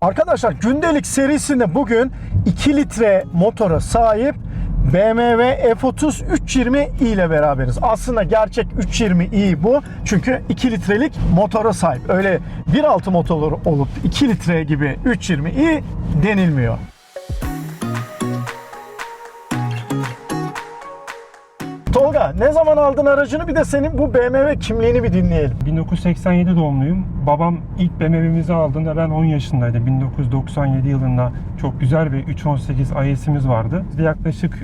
Arkadaşlar gündelik serisinde bugün 2 litre motora sahip BMW F30 320i ile beraberiz. Aslında gerçek 320i bu. Çünkü 2 litrelik motora sahip. Öyle 1.6 motor olup 2 litre gibi 320i denilmiyor. Tolga ne zaman aldın aracını bir de senin bu BMW kimliğini bir dinleyelim. 1987 doğumluyum. Babam ilk BMW'mizi aldığında ben 10 yaşındaydım. 1997 yılında çok güzel bir 318 IS'imiz vardı. Yaklaşık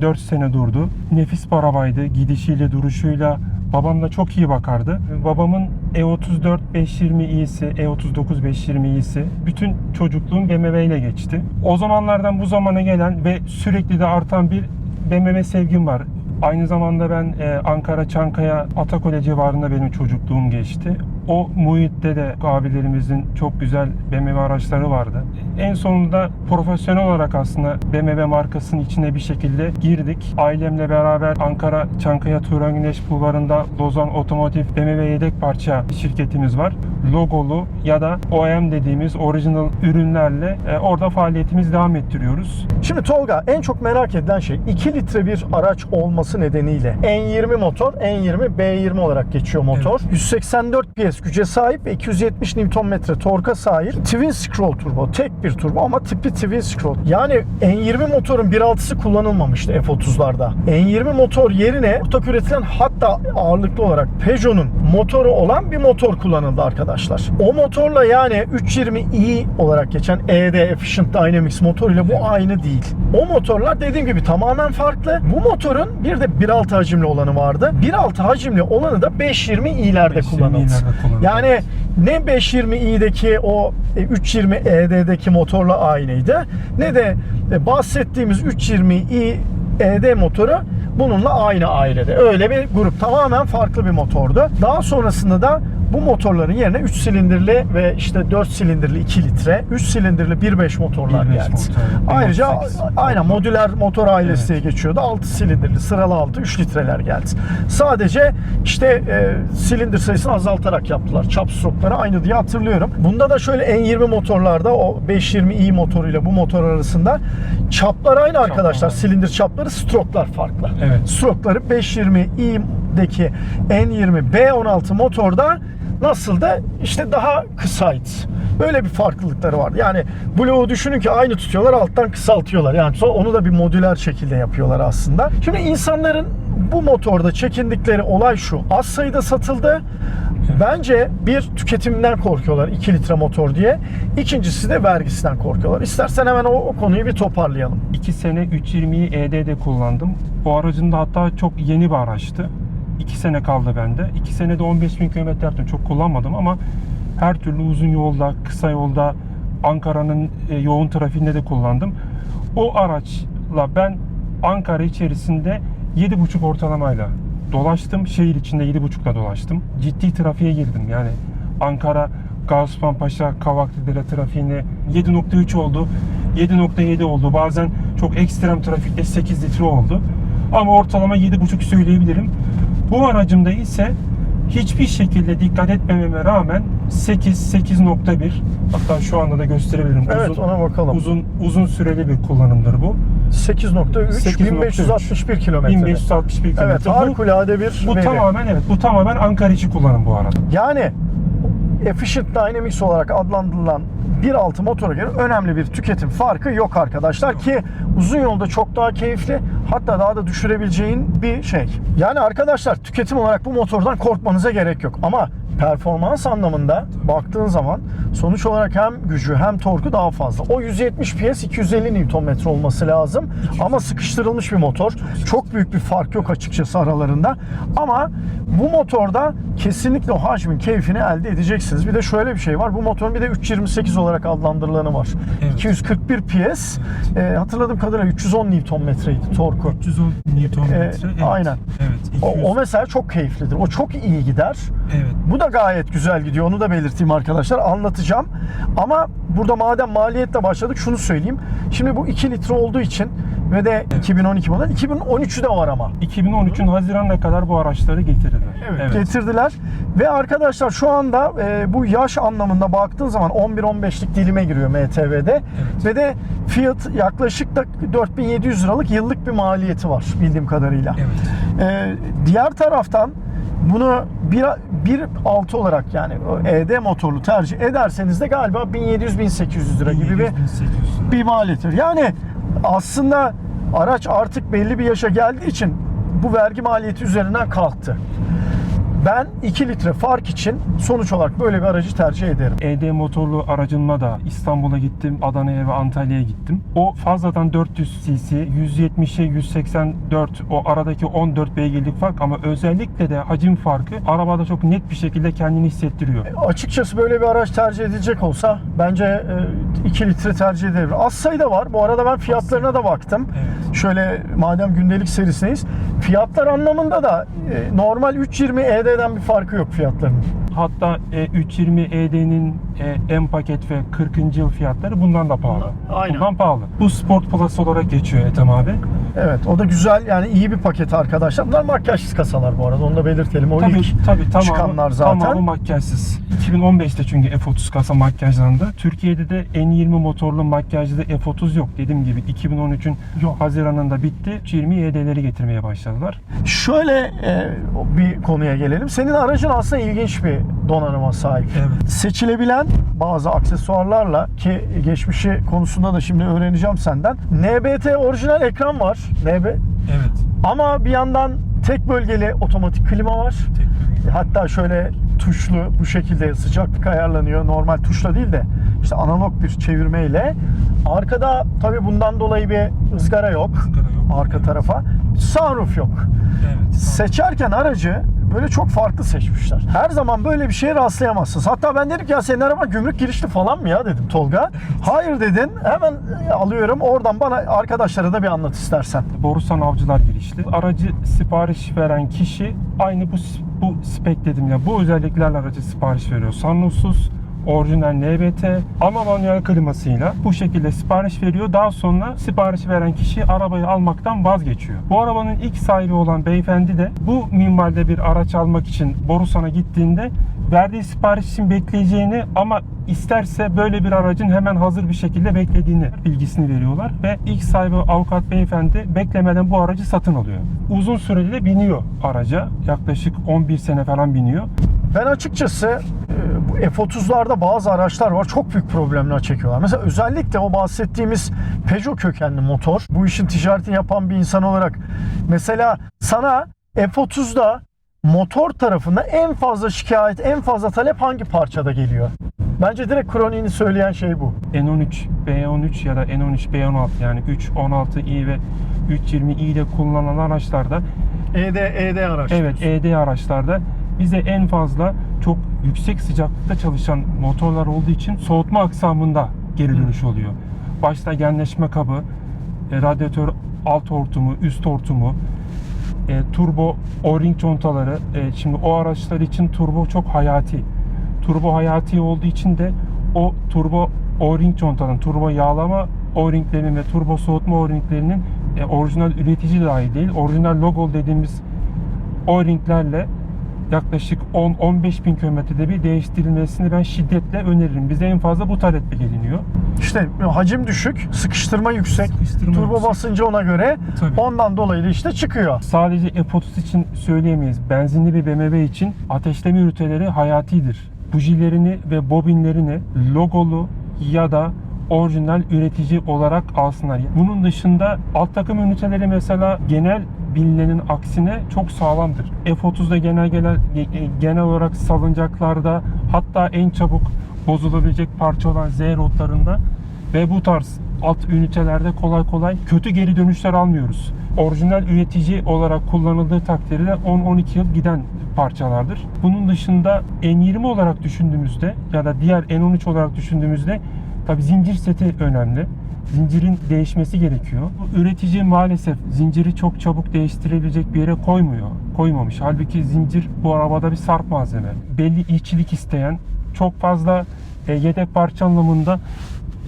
3,5-4 sene durdu. Nefis bir arabaydı. Gidişiyle, duruşuyla babam da çok iyi bakardı. Babamın E E34 520i'si, E39 520i'si bütün çocukluğum BMW ile geçti. O zamanlardan bu zamana gelen ve sürekli de artan bir BMW sevgim var. Aynı zamanda ben e, Ankara Çankaya Atakole civarında benim çocukluğum geçti. O muhitte de abilerimizin çok güzel BMW araçları vardı. En sonunda profesyonel olarak aslında BMW markasının içine bir şekilde girdik. Ailemle beraber Ankara Çankaya Turan Güneş Bulvarı'nda Lozan Otomotiv BMW yedek parça şirketimiz var. Logolu ya da OEM dediğimiz orijinal ürünlerle e, orada faaliyetimizi devam ettiriyoruz. Şimdi Tolga en çok merak edilen şey 2 litre bir araç olması nedeniyle N20 motor, N20 B20 olarak geçiyor motor. 184 PS güce sahip ve 270 Nm torka sahip. Twin scroll turbo, tek bir turbo ama tipi twin scroll. Yani N20 motorun 1.6'sı kullanılmamıştı F30'larda. N20 motor yerine ortak üretilen hatta ağırlıklı olarak Peugeot'un motoru olan bir motor kullanıldı arkadaşlar. O motorla yani 320i olarak geçen ED Efficient Dynamics motoruyla bu aynı değil. O motorlar dediğim gibi tamamen farklı. Bu motorun bir de 1.6 hacimli olanı vardı. 1.6 hacimli olanı da 520i'lerde 520i'lerde kullanıldı. Yani ne 520i'deki o e, 320 ED'deki motorla aynıydı ne de e, bahsettiğimiz 320i ED motoru bununla aynı ailede. Öyle bir grup. Tamamen farklı bir motordu. Daha sonrasında da bu motorların yerine 3 silindirli ve işte 4 silindirli 2 litre, 3 silindirli 1.5 motorlar 1.5 geldi. motor, Ayrıca 1.8 aynen modüler motor ailesi diye geçiyordu. 6 silindirli, sıralı 6, 3 litreler geldi. Sadece işte e, silindir sayısını azaltarak yaptılar. Çap stropları aynı diye hatırlıyorum. Bunda da şöyle N20 motorlarda o 520i motoruyla bu motor arasında çaplar aynı arkadaşlar. aynı. Silindir çapları, stroklar farklı. Evet. Strokları 520i'deki N20 B16 motorda nasıl da işte daha kısaydı. Böyle bir farklılıkları vardı. Yani bloğu düşünün ki aynı tutuyorlar alttan kısaltıyorlar. Yani sonra onu da bir modüler şekilde yapıyorlar aslında. Şimdi insanların bu motorda çekindikleri olay şu. Az sayıda satıldı. Bence bir tüketimden korkuyorlar 2 litre motor diye. İkincisi de vergisinden korkuyorlar. İstersen hemen o, o konuyu bir toparlayalım. 2 sene 320'yi ED'de kullandım. Bu aracın da hatta çok yeni bir araçtı. 2 sene kaldı bende. 2 senede 15 bin kilometre yaptım. Çok kullanmadım ama her türlü uzun yolda, kısa yolda, Ankara'nın e, yoğun trafiğinde de kullandım. O araçla ben Ankara içerisinde 7,5 ortalamayla dolaştım. Şehir içinde 7,5'la dolaştım. Ciddi trafiğe girdim. Yani Ankara Gaziosmanpaşa Kavaklıdere trafiğine 7.3 oldu. 7.7 oldu. Bazen çok ekstrem trafikte 8 litre oldu. Ama ortalama 7.5 söyleyebilirim. Bu aracımda ise hiçbir şekilde dikkat etmememe rağmen 8 8.1 hatta şu anda da gösterebilirim. Evet, ona bakalım. Uzun uzun süreli bir kullanımdır bu. 8.3 8.3. 1561 kilometre. 1561 km. Evet, harikulade bir bu veri. tamamen evet bu tamamen Ankara içi kullanım bu arada. Yani Efficient Dynamics olarak adlandırılan 1.6 motora göre önemli bir tüketim farkı yok arkadaşlar ki uzun yolda çok daha keyifli hatta daha da düşürebileceğin bir şey. Yani arkadaşlar tüketim olarak bu motordan korkmanıza gerek yok ama performans anlamında baktığın zaman sonuç olarak hem gücü hem torku daha fazla. O 170 PS 250 Nm olması lazım ama sıkıştırılmış bir motor. Çok büyük bir fark yok açıkçası aralarında. Ama bu motorda kesinlikle o hacmin keyfini elde edeceksiniz. Bir de şöyle bir şey var. Bu motorun bir de 328 olarak adlandırılanı var. Evet. 241 PS. e, hatırladığım kadarıyla 310 Nm'ydi torku. 310 Nm. Ee, aynen. Evet. O, 200. o mesela çok keyiflidir. O çok iyi gider. Evet. Bu da gayet güzel gidiyor. Onu da belirteyim arkadaşlar. Anlatacağım. Ama burada madem maliyetle başladık şunu söyleyeyim. Şimdi bu 2 litre olduğu için ve de 2012 model. 2013'ü de var ama. 2013'ün Haziran'ına kadar bu araçları getirdiler. Evet, getirdiler ve arkadaşlar şu anda e, bu yaş anlamında baktığın zaman 11-15'lik dilime giriyor MTV'de ve de fiyat yaklaşık da 4700 liralık yıllık bir maliyeti var bildiğim kadarıyla. Evet. E, diğer taraftan bunu 1.6 olarak yani ED motorlu tercih ederseniz de galiba 1700-1800 lira gibi bir 1800. bir maliyeti. Yani aslında araç artık belli bir yaşa geldiği için bu vergi maliyeti üzerinden kalktı. Ben 2 litre fark için sonuç olarak böyle bir aracı tercih ederim. ED motorlu aracımla da İstanbul'a gittim, Adana'ya ve Antalya'ya gittim. O fazladan 400 cc, 170'e 184 o aradaki 14 beygirlik fark ama özellikle de hacim farkı arabada çok net bir şekilde kendini hissettiriyor. Açıkçası böyle bir araç tercih edilecek olsa bence 2 litre tercih ederim. Az sayıda var. Bu arada ben fiyatlarına da baktım. Evet. Şöyle madem gündelik serisindeyiz. Fiyatlar anlamında da e, normal 320 ED'den bir farkı yok fiyatlarının. Hatta e, 320 ED'nin e, M paket ve 40. yıl fiyatları bundan da pahalı. Aynen. Bundan pahalı. Bu Sport Plus olarak geçiyor Ethem abi. Evet o da güzel yani iyi bir paket arkadaşlar. Bunlar makyajsız kasalar bu arada onu da belirtelim. O Tabii ilk tabii tamamı, çıkanlar zaten. tamamı makyajsız. 2015'te çünkü F30 kasa makyajlandı. Türkiye'de de N20 motorlu makyajlı F30 yok. Dediğim gibi 2013'ün Haziran'ında bitti. 20 ED'leri getirmeye başladılar. Şöyle e, bir konuya gelelim. Senin aracın aslında ilginç bir donanıma sahip. Evet. Seçilebilen bazı aksesuarlarla ki geçmişi konusunda da şimdi öğreneceğim senden. NBT orijinal ekran var. NB Evet. ama bir yandan tek bölgeli otomatik klima var. Hatta şöyle tuşlu bu şekilde sıcaklık ayarlanıyor. Normal tuşla değil de işte analog bir çevirmeyle. Arkada tabii bundan dolayı bir ızgara yok. Izgara yok. Arka Evet. tarafa. Sunroof yok. Evet. Seçerken aracı böyle çok farklı seçmişler. Her zaman böyle bir şeye rastlayamazsınız. Hatta ben dedim ki ya senin araba gümrük girişli falan mı ya dedim Tolga. Hayır dedin. Hemen alıyorum. Oradan bana arkadaşlara da bir anlat istersen. Borusan Avcılar girişli. Aracı sipariş veren kişi aynı bu bu spek dedim ya bu özelliklerle aracı sipariş veriyor. Sunroofsuz, orijinal NBT ama manuel klimasıyla bu şekilde sipariş veriyor. Daha sonra sipariş veren kişi arabayı almaktan vazgeçiyor. Bu arabanın ilk sahibi olan beyefendi de bu minvalde bir araç almak için Borusan'a gittiğinde verdiği sipariş için bekleyeceğini ama isterse böyle bir aracın hemen hazır bir şekilde beklediğini bilgisini veriyorlar ve ilk sahibi avukat beyefendi beklemeden bu aracı satın alıyor. Uzun sürede de biniyor araca. Yaklaşık 11 sene falan biniyor. Ben açıkçası bu F30'larda bazı araçlar var çok büyük problemler çekiyorlar. Mesela özellikle o bahsettiğimiz Peugeot kökenli motor. Bu işin ticaretini yapan bir insan olarak mesela sana F30'da motor tarafında en fazla şikayet, en fazla talep hangi parçada geliyor? Bence direkt kroniğini söyleyen şey bu. N13, B13 ya da N13, B16 yani 316i ve 320i'de kullanılan araçlarda ED, ED araç. Evet, ED araçlarda bize en fazla çok yüksek sıcaklıkta çalışan motorlar olduğu için soğutma aksamında geri dönüş oluyor. Başta genleşme kabı, e, radyatör alt hortumu, üst hortumu, e, turbo o-ring contaları. E, şimdi o araçlar için turbo çok hayati. Turbo hayati olduğu için de o turbo o-ring contaların, turbo yağlama o-ringlerinin ve turbo soğutma o-ringlerinin e, orijinal üretici dahi değil, orijinal logo dediğimiz o-ringlerle yaklaşık 10-15 bin kilometrede bir değiştirilmesini ben şiddetle öneririm. Bize en fazla bu taleple geliniyor. İşte hacim düşük, sıkıştırma yüksek, Sıkıştırma turbo yüksek. basıncı ona göre Tabii. ondan dolayı da işte çıkıyor. Sadece F30 için söyleyemeyiz. Benzinli bir BMW için ateşleme üniteleri hayatidir. Bujilerini ve bobinlerini logolu ya da orijinal üretici olarak alsınlar. Bunun dışında alt takım üniteleri mesela genel bilinenin aksine çok sağlamdır. F30'da genel genel genel olarak salıncaklarda hatta en çabuk bozulabilecek parça olan Z rodlarında ve bu tarz alt ünitelerde kolay kolay kötü geri dönüşler almıyoruz. Orijinal üretici olarak kullanıldığı takdirde 10-12 yıl giden parçalardır. Bunun dışında N20 olarak düşündüğümüzde ya da diğer N13 olarak düşündüğümüzde tabi zincir seti önemli. Zincirin değişmesi gerekiyor. Üretici maalesef zinciri çok çabuk değiştirebilecek bir yere koymuyor. Koymamış. Halbuki zincir bu arabada bir sarp malzeme. Belli işçilik isteyen, çok fazla e, yedek parça anlamında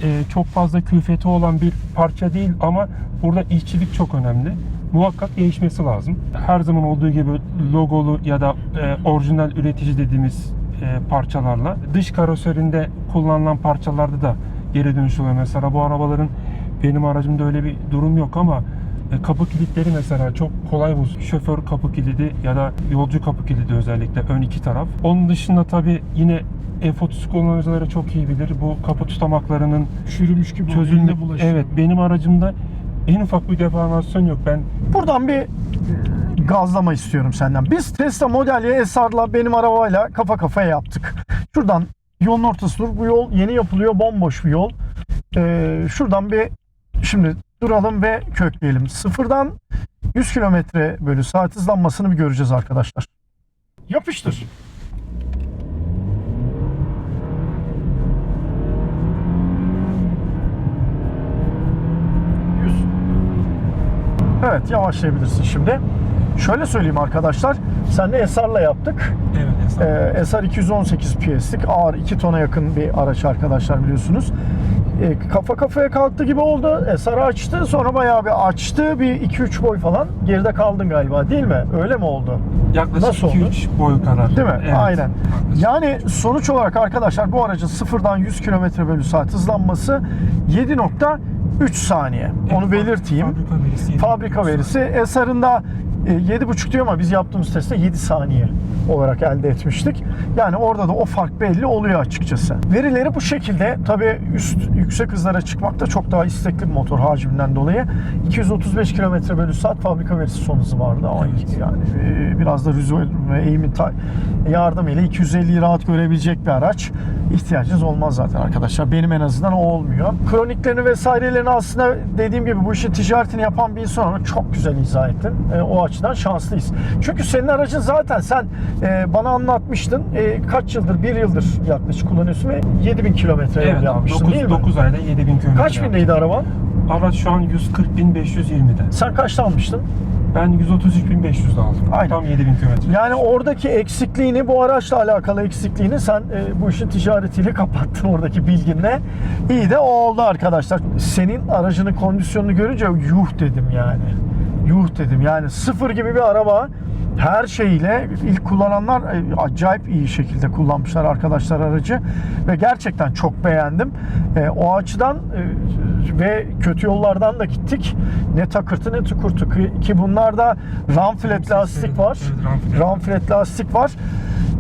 e, çok fazla külfeti olan bir parça değil ama burada işçilik çok önemli. Muhakkak değişmesi lazım. Her zaman olduğu gibi logolu ya da e, orijinal üretici dediğimiz e, parçalarla dış karoserinde kullanılan parçalarda da geri dönüş oluyor. Mesela bu arabaların benim aracımda öyle bir durum yok ama e, kapı kilitleri mesela çok kolay bozulur. Şoför kapı kilidi ya da yolcu kapı kilidi özellikle ön iki taraf. Onun dışında tabi yine F30 kullanıcıları çok iyi bilir. Bu kapı tutamaklarının Çürümüş gibi çözülme. Evet benim aracımda en ufak bir deformasyon yok. Ben Buradan bir gazlama istiyorum senden. Biz Tesla Model Y SR'la benim arabayla kafa kafaya yaptık. Şuradan yolun ortası dur. Bu yol yeni yapılıyor. Bomboş bir yol. Ee, şuradan bir şimdi duralım ve kökleyelim. Sıfırdan 100 kilometre bölü saat hızlanmasını bir göreceğiz arkadaşlar. Yapıştır. Evet yavaşlayabilirsin şimdi. Şöyle söyleyeyim arkadaşlar. Senle SR'la yaptık. Evet. Ee, SR 218 PS'lik ağır 2 tona yakın bir araç arkadaşlar biliyorsunuz. Ee, kafa kafaya kalktı gibi oldu. SR açtı sonra bayağı bir açtı. Bir 2-3 boy falan geride kaldın galiba değil mi? Öyle mi oldu? Yaklaşık nasıl oldu? 2-3 boy kadar. Değil mi? Evet. Aynen. Yani sonuç olarak arkadaşlar bu aracın sıfırdan 100 km bölü saat hızlanması 7.3 saniye. Onu belirteyim. Fabrika verisi. Fabrika verisi. SR'ın da e, 7.5 diyor ama biz yaptığımız testte 7 saniye olarak elde etmiştik. Yani orada da o fark belli oluyor açıkçası. Verileri bu şekilde. Tabii üst yüksek hızlara çıkmakta çok daha istekli bir motor hacminden dolayı. 235 km bölü saat fabrika verisi son hızı vardı ama Evet. yani e, biraz da rüzgar ve eğimin yardımıyla 250'yi rahat görebilecek bir araç ihtiyacınız olmaz zaten arkadaşlar. Benim en azından o olmuyor. Kroniklerini vesairelerini aslında dediğim gibi bu işin ticaretini yapan bir insan olarak çok güzel izah ettin. E, o açıdan şanslıyız. Çünkü senin aracın zaten sen e, bana anlatmıştın. E, kaç yıldır? Bir yıldır yaklaşık kullanıyorsun ve 7000 kilometre yol Evet abi yapmıştın 9, değil mi? 9 ayda 7000 km. Kaç bindeydi araban? Araç şu an 140.520'de. Sen kaçta almıştın? Ben 133.500'de aldım. Aynen. Tam 7000 km. Yani oradaki eksikliğini, bu araçla alakalı eksikliğini sen e, bu işin ticaretiyle kapattın oradaki bilginle. İyi de o oldu arkadaşlar. Senin aracının kondisyonunu görünce yuh dedim yani. Yuh dedim yani sıfır gibi bir araba her şeyiyle ilk kullananlar e, acayip iyi şekilde kullanmışlar arkadaşlar aracı ve gerçekten çok beğendim. E, o açıdan e, ve kötü yollardan da gittik. Ne takırtı ne tukurtu ki, ki bunlarda ram flat lastik var. Evet, ram flat. Ram flat lastik var.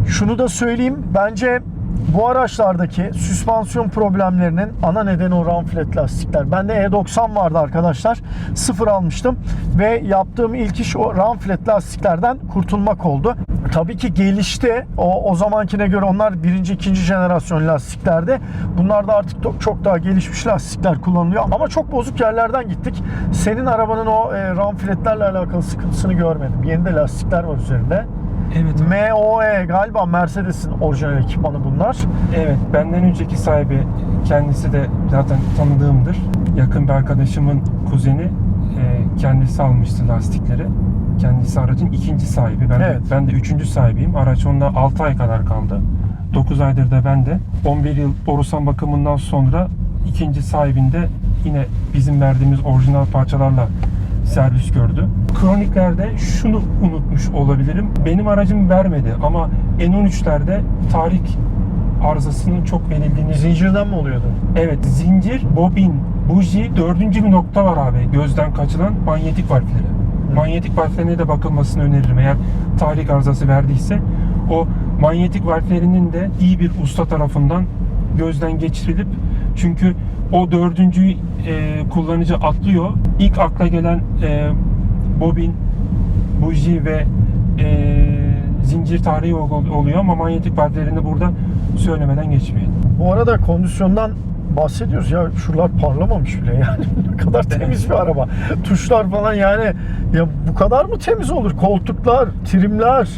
Şunu da söyleyeyim. Bence bu araçlardaki süspansiyon problemlerinin ana nedeni o ram flat lastikler. Bende E90 vardı arkadaşlar. Sıfır almıştım ve yaptığım ilk iş o ram flat lastiklerden kurtulmak oldu. Tabii ki gelişti. O, o zamankine göre onlar birinci, ikinci jenerasyon lastiklerdi. Bunlar da artık çok daha gelişmiş lastikler kullanılıyor. Ama çok bozuk yerlerden gittik. Senin arabanın o e, ram flatlerle alakalı sıkıntısını görmedim. Yeni de lastikler var üzerinde. Evet. MOE galiba Mercedes'in orijinal ekipmanı bunlar. Evet, benden önceki sahibi kendisi de zaten tanıdığımdır. Yakın bir arkadaşımın kuzeni e, kendisi almıştı lastikleri. Kendisi aracın ikinci sahibi. Ben Evet. de, ben de üçüncü sahibiyim. Araç onda 6 ay kadar kaldı. 9 aydır da ben de. 11 yıl Borusan bakımından sonra ikinci sahibinde yine bizim verdiğimiz orijinal parçalarla servis gördü. Kroniklerde şunu unutmuş olabilirim. Benim aracım vermedi ama N13'lerde tarih arızasının çok verildiğini Zincirden mi oluyordu? Evet zincir, bobin, buji, dördüncü bir nokta var abi gözden kaçılan manyetik valfleri. Manyetik valflerine de bakılmasını öneririm eğer tahrik arızası verdiyse. O manyetik valflerinin de iyi bir usta tarafından gözden geçirilip çünkü o dördüncü e, kullanıcı atlıyor. İlk akla gelen e, bobin, buji ve e, zincir tarihi ol- oluyor ama manyetik valflerini burada söylemeden geçmeyin. Bu arada kondisyondan bahsediyoruz ya şuralar parlamamış bile yani ne kadar temiz bir araba. Tuşlar falan yani ya bu kadar mı temiz olur? Koltuklar, trimler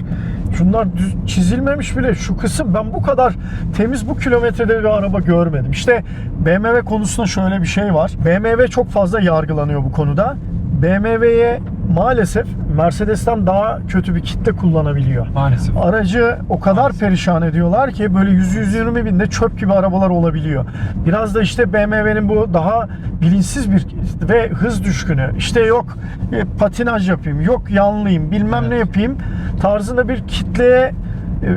şunlar düz çizilmemiş bile. Şu kısım ben bu kadar temiz bu kilometrede bir araba görmedim. İşte BMW konusunda şöyle bir şey var. BMW çok fazla yargılanıyor bu konuda. BMW'ye maalesef Mercedes'ten daha kötü bir kitle kullanabiliyor. Maalesef. Aracı o kadar Maalesef. perişan ediyorlar ki böyle 100-120 binde çöp gibi arabalar olabiliyor. Biraz da işte BMW'nin bu daha bilinçsiz bir ve hız düşkünü. İşte yok e, patinaj yapayım, yok yanlayayım, bilmem Evet. ne yapayım tarzında bir kitleye e,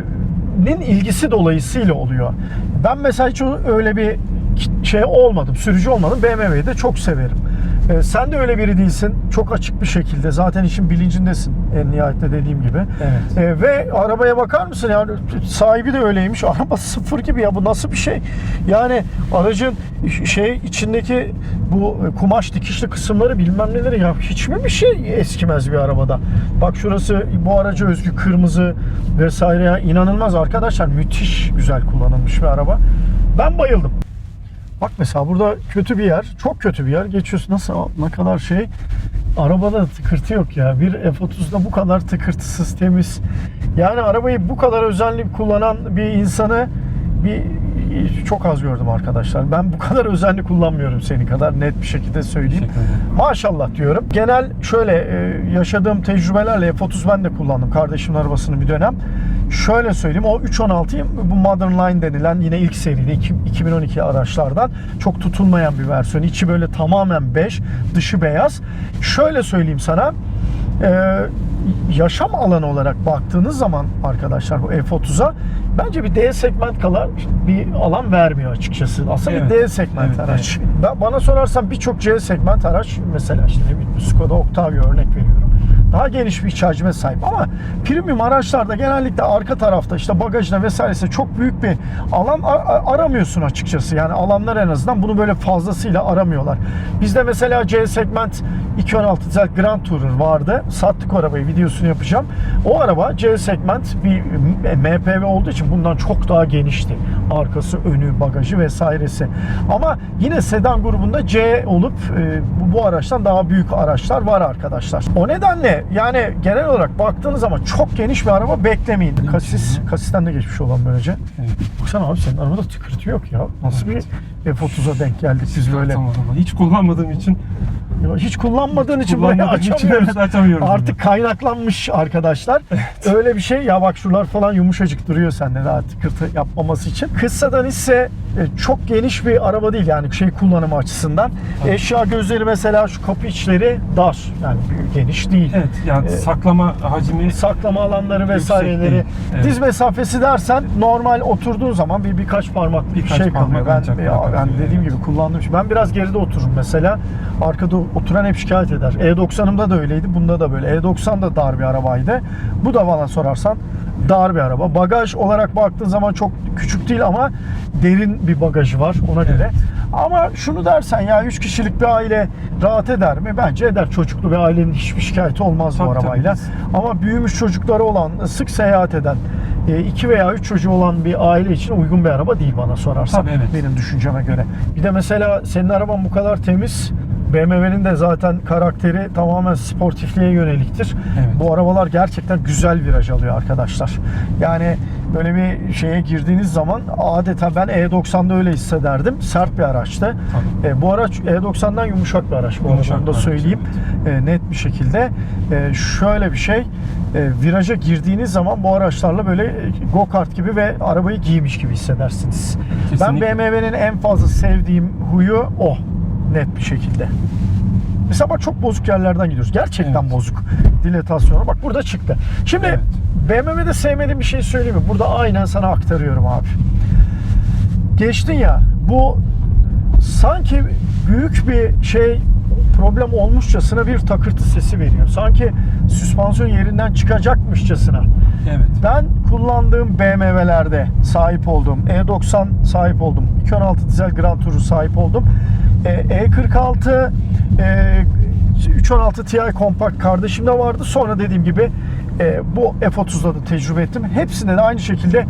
nin ilgisi dolayısıyla oluyor. Ben mesela hiç öyle bir şey olmadım, sürücü olmadım. BMW'yi de çok severim. E, sen de öyle biri değilsin. Çok açık bir şekilde. Zaten işin bilincindesin en nihayette dediğim gibi. Evet. E, ve arabaya bakar mısın? Yani sahibi de öyleymiş. Araba sıfır gibi ya. Bu nasıl bir şey? Yani aracın şey içindeki bu kumaş dikişli kısımları bilmem neleri ya hiç mi bir şey eskimez bir arabada? Bak şurası bu araca özgü kırmızı vesaire ya inanılmaz arkadaşlar müthiş güzel kullanılmış bir araba. Ben bayıldım. Bak mesela burada kötü bir yer, çok kötü bir yer. Geçiyorsun nasıl ne kadar şey. Arabada tıkırtı yok ya. Bir F30'da bu kadar tıkırtısız, temiz. Yani arabayı bu kadar özenli kullanan bir insanı bir çok az gördüm arkadaşlar. Ben bu kadar özenli kullanmıyorum senin kadar net bir şekilde söyleyeyim. Maşallah diyorum. Genel şöyle e, yaşadığım tecrübelerle F30 ben de kullandım kardeşimin arabasını bir dönem. Şöyle söyleyeyim o 316'yı bu Modern Line denilen yine ilk seride iki- 2012 araçlardan çok tutulmayan bir versiyon. İçi böyle tamamen bej, dışı beyaz. Şöyle söyleyeyim sana e, yaşam alanı olarak baktığınız zaman arkadaşlar bu F30'a bence bir D segment kadar bir alan vermiyor açıkçası. Aslında Evet. bir D segment Evet, araç. Ben, bana sorarsan birçok C segment araç mesela işte ne bileyim Skoda Octavia örnek veriyorum. Daha geniş bir hacme sahip ama premium araçlarda genellikle arka tarafta işte bagajına vesairesi çok büyük bir alan aramıyorsun açıkçası. Yani alanlar en azından bunu böyle fazlasıyla aramıyorlar. Bizde mesela C segment 216 dizel Grand Tourer vardı. Sattık o arabayı videosunu yapacağım. O araba C segment bir MPV olduğu için bundan çok daha genişti. Arkası, önü, bagajı vesairesi. Ama yine sedan grubunda C olup e, bu, araçtan daha büyük araçlar var arkadaşlar. O nedenle yani genel olarak baktığınız zaman çok geniş bir araba beklemeyin. Kasis, kasisten de geçmiş olan böylece. Evet. Baksana abi senin arabada tıkırtı yok ya. Nasıl Evet. bir F30'a denk geldik biz böyle. Hiç kullanmadığım için Hiç kullanmadığın için burayı kullanmadığım için açamıyoruz. evet, açamıyorum. Artık kaynaklanmış arkadaşlar. Öyle bir şey ya bak şuralar falan yumuşacık duruyor sende daha tıkırtı yapmaması için. Kıssadan ise e, çok geniş bir araba değil yani şey kullanımı açısından. Tabii. Eşya gözleri mesela şu kapı içleri dar. Yani geniş değil. Evet yani Ee, saklama hacmi Saklama alanları vesaireleri. Evet. Diz mesafesi dersen normal oturduğun zaman bir birkaç parmak bir şey kalıyor. Ben, ya, ben dediğim evet. gibi kullandığım şey. Ben biraz geride otururum mesela. Arkada oturan hep şikayet eder. E90'ımda da öyleydi. Bunda da böyle. E90 da dar bir arabaydı. Bu da bana sorarsan dar bir araba. Bagaj olarak baktığın zaman çok küçük değil ama derin bir bagajı var ona göre. Ama şunu dersen ya 3 kişilik bir aile rahat eder mi? Bence eder. Çocuklu bir ailenin hiçbir şikayeti olmaz bu Tabii, tabii. arabayla. Ama büyümüş çocukları olan, sık seyahat eden, 2 veya 3 çocuğu olan bir aile için uygun bir araba değil bana sorarsan. Tabii, evet. Benim düşünceme göre. Bir de mesela senin araban bu kadar temiz. BMW'nin de zaten karakteri tamamen sportifliğe yöneliktir. Evet. Bu arabalar gerçekten güzel viraj alıyor arkadaşlar. Yani böyle bir şeye girdiğiniz zaman adeta ben E90'da öyle hissederdim. Sert bir araçtı. Tabii. E, bu araç E90'dan yumuşak bir araç. Bu Yumuşak arada da söyleyeyim e, net bir şekilde. E, şöyle bir şey, e, viraja girdiğiniz zaman bu araçlarla böyle go-kart gibi ve arabayı giymiş gibi hissedersiniz. Ben Kesinlikle. BMW'nin en fazla sevdiğim huyu o. Net bir şekilde. Mesela bak çok bozuk yerlerden gidiyoruz. Gerçekten Evet. bozuk. Dilatasyonu. Bak burada çıktı. Şimdi Evet. BMW'de sevmediğim bir şey söyleyeyim mi? Burada aynen sana aktarıyorum abi. Geçtin ya bu sanki büyük bir şey problem olmuşçasına bir takırtı sesi veriyor. Sanki süspansiyon yerinden çıkacakmışçasına. evet. Ben kullandığım BMW'lerde sahip olduğum E90 sahip oldum. 216 dizel Grand Tourer sahip oldum. E, E46 e, 316 Ti kompakt kardeşimde vardı. Sonra dediğim gibi e, bu F30'da da tecrübe ettim. Hepsinde de aynı şekilde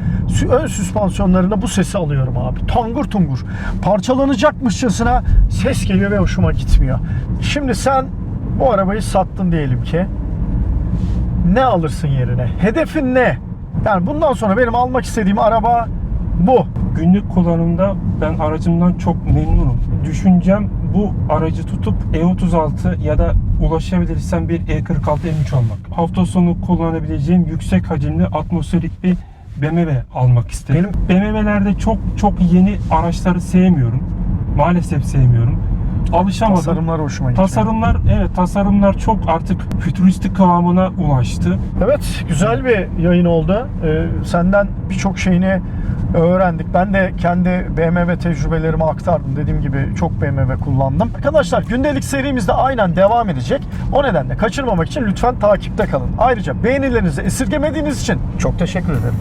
ön süspansiyonlarında bu sesi alıyorum abi. Tangur tungur. Parçalanacakmışçasına ses geliyor ve hoşuma gitmiyor. Şimdi sen bu arabayı sattın diyelim ki ne alırsın yerine? Hedefin ne? Yani bundan sonra benim almak istediğim araba bu. Günlük kullanımda ben aracımdan çok memnunum. Düşüncem bu aracı tutup E36 ya da ulaşabilirsem bir E46 M3 almak. Hafta sonu kullanabileceğim yüksek hacimli atmosferik bir BMW almak istedim. BMW'lerde çok çok yeni araçları sevmiyorum. Maalesef sevmiyorum. Alışamadım. Tasarımlar hoşuma gidiyor. Tasarımlar evet tasarımlar çok artık fütüristik kıvamına ulaştı. Evet güzel bir yayın oldu. Ee, senden birçok şeyini öğrendik. Ben de kendi BMW tecrübelerimi aktardım. Dediğim gibi çok BMW kullandım. Arkadaşlar gündelik serimizde aynen devam edecek. O nedenle kaçırmamak için lütfen takipte kalın. Ayrıca beğenilerinizi esirgemediğiniz için çok teşekkür ederim.